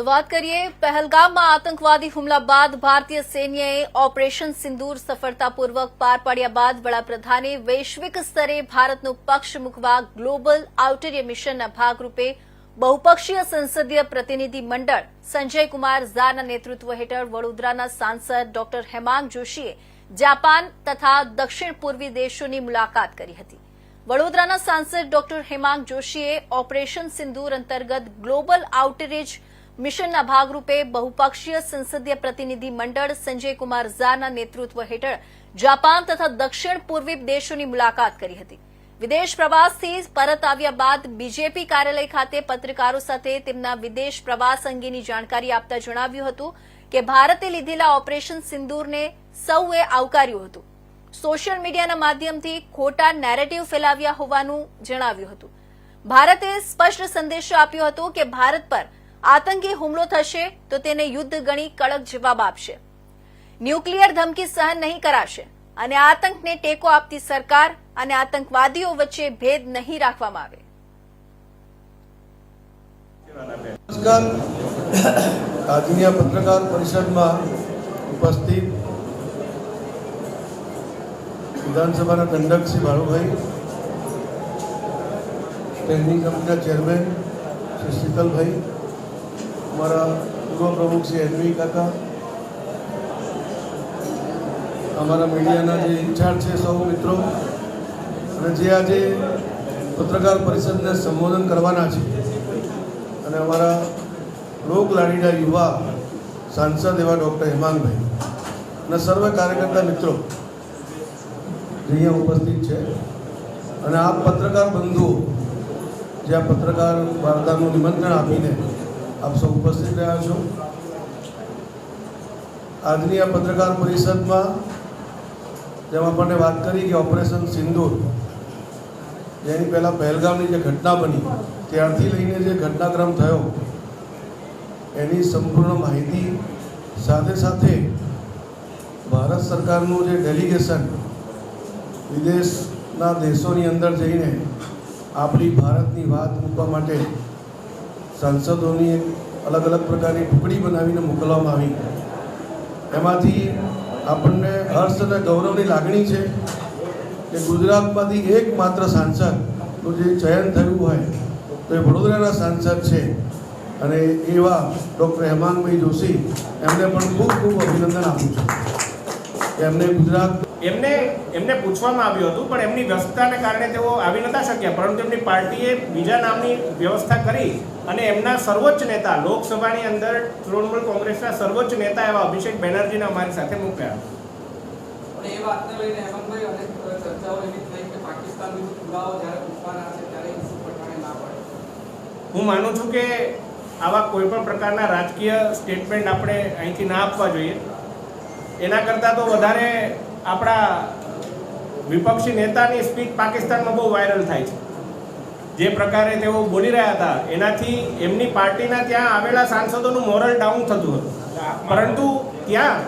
તો વાત કરીએ પહેલગામમાં આતંકવાદી હુમલા બાદ ભારતીય સૈન્યએ ઓપરેશન સિંદૂર સફળતાપૂર્વક પાર પાડ્યા બાદ વડાપ્રધાને વૈશ્વિક સ્તરે ભારતનો પક્ષ મૂકવા ગ્લોબલ આઉટરીય મિશનના ભાગરૂપે બહુપક્ષીય સંસદીય પ્રતિનિધિ મંડળ સંજય કુમાર ઝાના નેતૃત્વ હેઠળ વડોદરાના સાંસદ ડોક્ટર હેમાંગ જોશીએ જાપાન તથા દક્ષિણ પૂર્વી દેશોની મુલાકાત કરી હતી. વડોદરાના સાંસદ ડોક્ટર હેમાંગ જોશીએ ઓપરેશન સિંદૂર અંતર્ગત ગ્લોબલ આઉટરીચ મિશનના ભાગરૂપે બહુપક્ષીય સંસદીય પ્રતિનિધિ મંડળ સંજય કુમાર ઝાના નેતૃત્વ હેઠળ જાપાન તથા દક્ષિણ પૂર્વી દેશોની મુલાકાત કરી હતી. વિદેશ પ્રવાસથી પરત આવ્યા બાદ બીજેપી કાર્યાલય ખાતે પત્રકારો સાથે તેમના વિદેશ પ્રવાસ અંગેની જાણકારી આપતા જણાવ્યું હતું કે ભારતે લીધેલા ઓપરેશન સિંદૂરને સૌએ આવકાર્યું હતું. સોશિયલ મીડિયાના માધ્યમથી ખોટા નેરેટિવ ફેલાવ્યા હોવાનું જણાવ્યું હતું. ભારતે સ્પષ્ટ સંદેશો આપ્યો હતો કે ભારત પર આતંકી હુમલો થશે તો તેને યુદ્ધ ગણી કડક જવાબ આપશે. ન્યુક્લિયર ધમકી સહન નહીં કરાશે અને આતંકને ટેકો આપતી સરકાર અને આતંકવાદીઓ વચ્ચે ભેદ નહીં રાખવામાં આવે. નમસ્કાર. આજની પત્રકાર પરિષદમાં ઉપસ્થિત વિધાનસભાના દંડક શ્રી ભાળુભાઈ સ્ટેન્ડિંગ કમિટીના ચેરમેન શ્રી શીતલભાઈ અમારા પૂર્વ પ્રમુખ શ્રી એનવી કાકા. અમારા મીડિયાના જે ઇન્ચાર્જ છે સૌ મિત્રો. અને જે આજે પત્રકાર પરિષદને સંબોધન કરવાના છે. અને અમારા લોક લાડીના યુવા સાંસદ એવા ડૉક્ટર હેમાંગભાઈ. અને સર્વ કાર્યકર્તા મિત્રો અહીંયા ઉપસ્થિત છે. અને આ પત્રકાર બંધુઓ જે આ પત્રકાર વાર્તાનું નિમંત્રણ આપીને આપ સૌ ઉપસ્થિત રહ્યા છો. આજની આ પત્રકાર પરિષદમાં જેમ આપણને વાત કરી કે ઓપરેશન સિંદૂર, જેની પહેલાં પહેલગામની જે ઘટના બની, ત્યારથી લઈને જે ઘટનાક્રમ થયો, એની સંપૂર્ણ માહિતી સાથે સાથે ભારત સરકારનું જે ડેલિગેશન વિદેશના દેશોની અંદર જઈને આપણી ભારતની વાત મૂકવા માટે સાંસદોની એક અલગ અલગ પ્રકારની ટુકડી બનાવીને મોકલવામાં આવી. એમાંથી આપણને હર્ષ અને ગૌરવની લાગણી છે કે ગુજરાતમાંથી એકમાત્ર સાંસદનું જે ચયન થયું હોય, તો એ વડોદરાના સાંસદ છે. અને એવા ડૉક્ટર હેમાંગભાઈ જોશી એમને પણ ખૂબ ખૂબ અભિનંદન આપું છું. એમને ગુજરાત એમને એમને પૂછવામાં આવ્યું હતું પણ એમની વ્યસ્તતાને કારણે તેઓ આવી નતા શક્યા. પરંતુ એમની પાર્ટીએ બીજા નામની વ્યવસ્થા કરી અને એમના સર્વોચ્ચ નેતા લોકસભાની અંદર તૃણમૂલ કોંગ્રેસના સર્વોચ્ચ નેતા એવા અભિષેક બેનર્જીને અમારી સાથે મૂક્યા. એ વાતને લઈને હેમંતભાઈ અનેક ચર્ચાઓ એવી થઈ કે પાકિસ્તાન વિરુદ્ધ પુરાવો જ્યારે પૂછવાના છે ત્યારે યુસુફ ના પાડી. હું માનું છું કે આવા કોઈ પણ પ્રકારના રાજકીય સ્ટેટમેન્ટ આપણે અહીંથી ના આપવા જોઈએ. એના કરતાં તો વધારે આપણા વિપક્ષી નેતાની સ્પીચ પાકિસ્તાનમાં બહુ વાયરલ થાય છે. જે પ્રકારે તેઓ બોલી રહ્યા હતા, એનાથી એમની પાર્ટીના ત્યાં આવેલા સાંસદોનું મોરલ ડાઉન થતું હતું. પરંતુ ત્યાં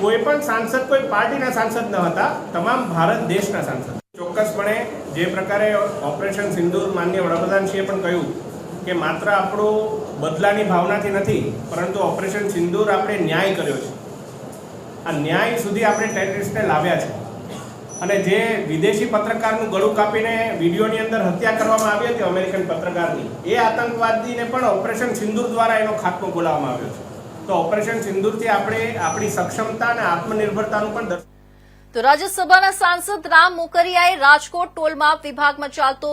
કોઈ પણ સાંસદ, કોઈ પાર્ટીના સાંસદ ન હતા, તમામ ભારત દેશના સાંસદ. ચોક્કસપણે જે પ્રકારે ઓપરેશન સિંદૂર માન્ય વડાપ્રધાનશ્રીએ પણ કહ્યું કે માત્ર આપણું બદલાની ભાવનાથી નથી, પરંતુ ઓપરેશન સિંદૂર આપણે ન્યાય કર્યો છે. આ ન્યાય સુધી આપણે ટેરરિસ્ટને લાવ્યા છે. અને જે વિદેશી પત્રકારનું ગળું કાપીને વિડીયોની અંદર હત્યા કરવામાં આવી હતી અમેરિકન પત્રકારની, એ આતંકવાદીને પણ ઓપરેશન સિંદૂર દ્વારા એનો ખાત્મો બોલાવવામાં આવ્યો છે. તો ઓપરેશન સિંદૂરથી આપણે આપણી સક્ષમતા અને આત્મનિર્ભરતાનું પણ તો રાજ્યસભાના સાંસદ રામ મોકરિયાએ રાજકોટ ટોલમાપ વિભાગમાં ચાલતો